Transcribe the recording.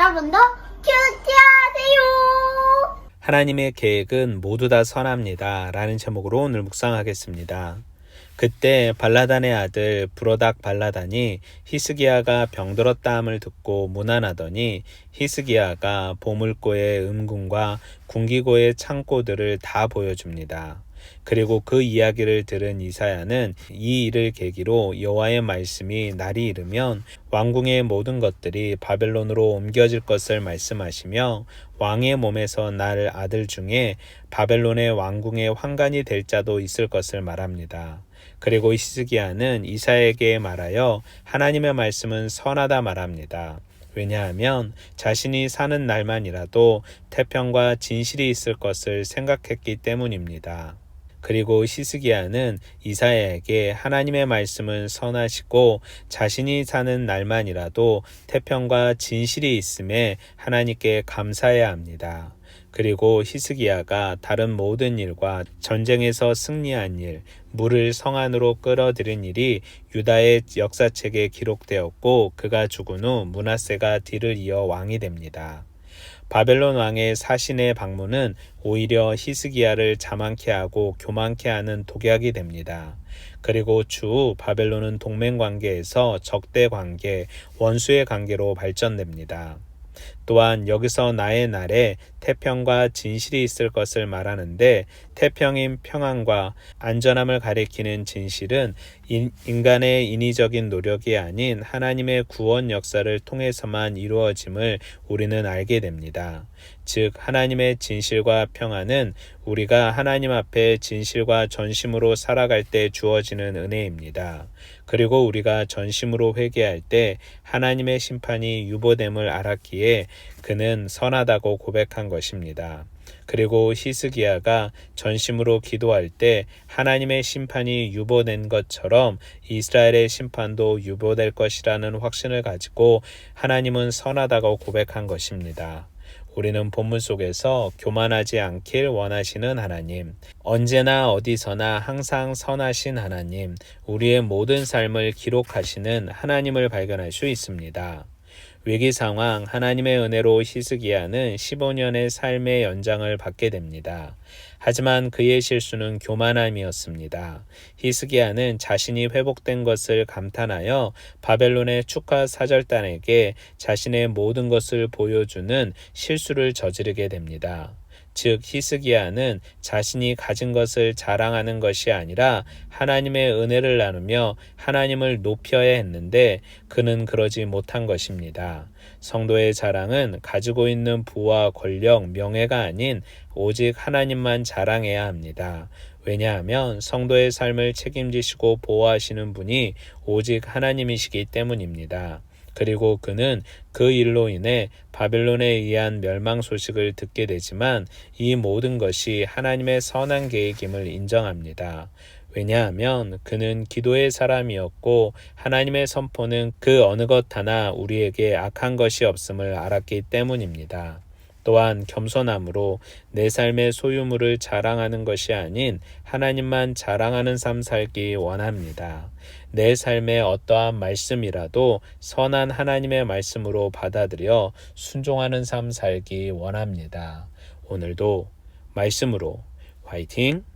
여러분도 큐티하세요. 하나님의 계획은 모두 다 선합니다. 라는 제목으로 오늘 묵상하겠습니다. 그때 발라단의 아들 브로닥 발라단이 히스기야가 병들었다함을 듣고 무난하더니 히스기야가 보물고의 음궁과 궁기고의 창고들을 다 보여줍니다. 그리고 그 이야기를 들은 이사야는 이 일을 계기로 여호와의 말씀이 날이 이르면 왕궁의 모든 것들이 바벨론으로 옮겨질 것을 말씀하시며 왕의 몸에서 날 아들 중에 바벨론의 왕궁의 환관이 될 자도 있을 것을 말합니다. 그리고 히스기야는 이사에게 말하여 하나님의 말씀은 선하다 말합니다. 왜냐하면 자신이 사는 날만이라도 태평과 진실이 있을 것을 생각했기 때문입니다. 그리고 히스기야는 이사야에게 하나님의 말씀은 선하시고 자신이 사는 날만이라도 태평과 진실이 있음에 하나님께 감사해야 합니다. 그리고 히스기야가 다른 모든 일과 전쟁에서 승리한 일, 물을 성 안으로 끌어들인 일이 유다의 역사책에 기록되었고 그가 죽은 후 문하세가 뒤를 이어 왕이 됩니다. 바벨론 왕의 사신의 방문은 오히려 히스기야를 자만케 하고 교만케 하는 독약이 됩니다. 그리고 추후 바벨론은 동맹 관계에서 적대 관계, 원수의 관계로 발전됩니다. 또한 여기서 나의 날에 태평과 진실이 있을 것을 말하는데 태평인 평안과 안전함을 가리키는 진실은 인, 인간의 인위적인 노력이 아닌 하나님의 구원 역사를 통해서만 이루어짐을 우리는 알게 됩니다. 즉 하나님의 진실과 평안은 우리가 하나님 앞에 진실과 전심으로 살아갈 때 주어지는 은혜입니다. 그리고 우리가 전심으로 회개할 때 하나님의 심판이 유보됨을 알았기에 그는 선하다고 고백한 것입니다. 그리고 히스기야가 전심으로 기도할 때 하나님의 심판이 유보된 것처럼 이스라엘의 심판도 유보될 것이라는 확신을 가지고 하나님은 선하다고 고백한 것입니다. 우리는 본문 속에서 교만하지 않길 원하시는 하나님, 언제나 어디서나 항상 선하신 하나님, 우리의 모든 삶을 기록하시는 하나님을 발견할 수 있습니다. 위기 상황 하나님의 은혜로 히스기야는 15년의 삶의 연장을 받게 됩니다. 하지만 그의 실수는 교만함이었습니다. 히스기야는 자신이 회복된 것을 감탄하여 바벨론의 축하 사절단에게 자신의 모든 것을 보여주는 실수를 저지르게 됩니다. 즉 히스기야는 자신이 가진 것을 자랑하는 것이 아니라 하나님의 은혜를 나누며 하나님을 높여야 했는데 그는 그러지 못한 것입니다. 성도의 자랑은 가지고 있는 부와 권력, 명예가 아닌 오직 하나님만 자랑해야 합니다. 왜냐하면 성도의 삶을 책임지시고 보호하시는 분이 오직 하나님이시기 때문입니다. 그리고 그는 그 일로 인해 바벨론에 의한 멸망 소식을 듣게 되지만 이 모든 것이 하나님의 선한 계획임을 인정합니다. 왜냐하면 그는 기도의 사람이었고 하나님의 선포는 그 어느 것 하나 우리에게 악한 것이 없음을 알았기 때문입니다. 또한 겸손함으로 내 삶의 소유물을 자랑하는 것이 아닌 하나님만 자랑하는 삶 살기 원합니다. 내 삶의 어떠한 말씀이라도 선한 하나님의 말씀으로 받아들여 순종하는 삶 살기 원합니다. 오늘도 말씀으로 화이팅!